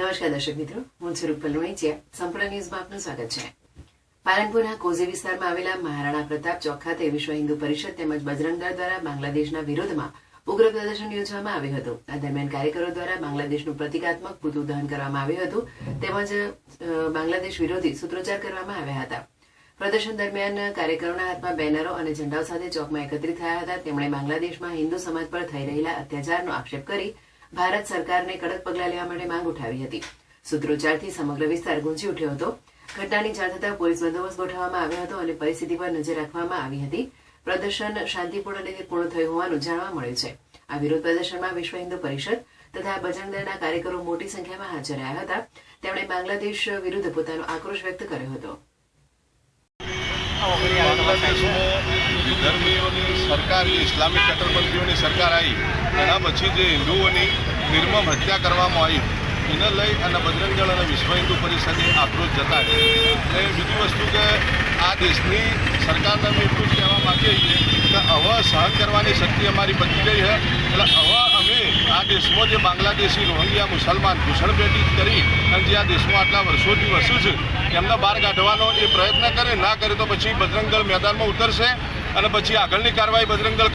નમસ્કાર દર્શક મિત્રો, હું છું રૂપલ લુણીચિયા સંપૂર્ણ ન્યૂઝમાં આપનું સ્વાગત છે. પાલનપુરના કોઝી વિસ્તારમાં આવેલા મહારાણા પ્રતાપ ચોક ખાતે વિશ્વ હિન્દુ પરિષદ તેમજ બજરંગ દ્વારા બાંગ્લાદેશના વિરોધમાં ઉગ્ર પ્રદર્શન યોજવામાં આવ્યું હતું. આ દરમિયાન કાર્યકરો દ્વારા બાંગ્લાદેશનું પ્રતિકાત્મક પૂતું દહન કરવામાં આવ્યું હતું તેમજ બાંગ્લાદેશ વિરોધી સૂત્રોચ્ચાર કરવામાં આવ્યા હતા. પ્રદર્શન દરમિયાન કાર્યકરોના હાથમાં બેનરો અને ઝંડાઓ સાથે ચોકમાં એકત્રિત થયા હતા. તેમણે બાંગ્લાદેશમાં હિન્દુ સમાજ પર થઈ રહેલા અત્યાચારનો આક્ષેપ કરી ભારત સરકારને કડક પગલાં લેવા માટે માંગ ઉઠાવી હતી. સૂત્રોચ્ચારથી સમગ્ર વિસ્તાર ગુંજી ઉઠ્યો હતો. ઘટનાની જાણ થતાં પોલીસ બંદોબસ્ત ગોઠવવામાં આવ્યો હતો અને પરિસ્થિતિ પર નજર રાખવામાં આવી હતી. પ્રદર્શન શાંતિપૂર્ણ રીતે પૂર્ણ થયું હોવાનું જાણવા મળ્યું છે. આ વિરોધ પ્રદર્શનમાં વિશ્વ હિન્દુ પરિષદ તથા બજરંગ કાર્યકરો મોટી સંખ્યામાં હાજર રહ્યા હતા. તેમણે બાંગ્લાદેશ વિરુદ્ધ પોતાનો આક્રોશ વ્યક્ત કર્યો હતો. સરકાર જે ઇસ્લામિક કટ્ટરપંથીઓની સરકાર આવી, એના પછી જે હિન્દુઓની નિર્મમ હત્યા કરવામાં આવી, એને લઈ અને બજરંગ દળ અને વિશ્વ હિન્દુ પરિષદે આક્રોશ છે અને બીજી વસ્તુ કે આ દેશની સરકારને અમે એટલું જ કહેવા માંગીએ છીએ કે હવે સહન કરવાની શક્તિ અમારી બચી ગઈ છે. એટલે હવે અમે આ દેશમાં જે બાંગ્લાદેશી, રોહિંગ્યા, મુસલમાન ઘૂસણપેટી કરી અને જે આ દેશમાં આટલા વર્ષોથી વસ્યું છે, એમને બહાર કાઢવાનો એ પ્રયત્ન કરે, ના કરે તો પછી બજરંગ દળ મેદાનમાં ઉતરશે અને પછી આગળની કાર્યવાહી બજરંગ દળ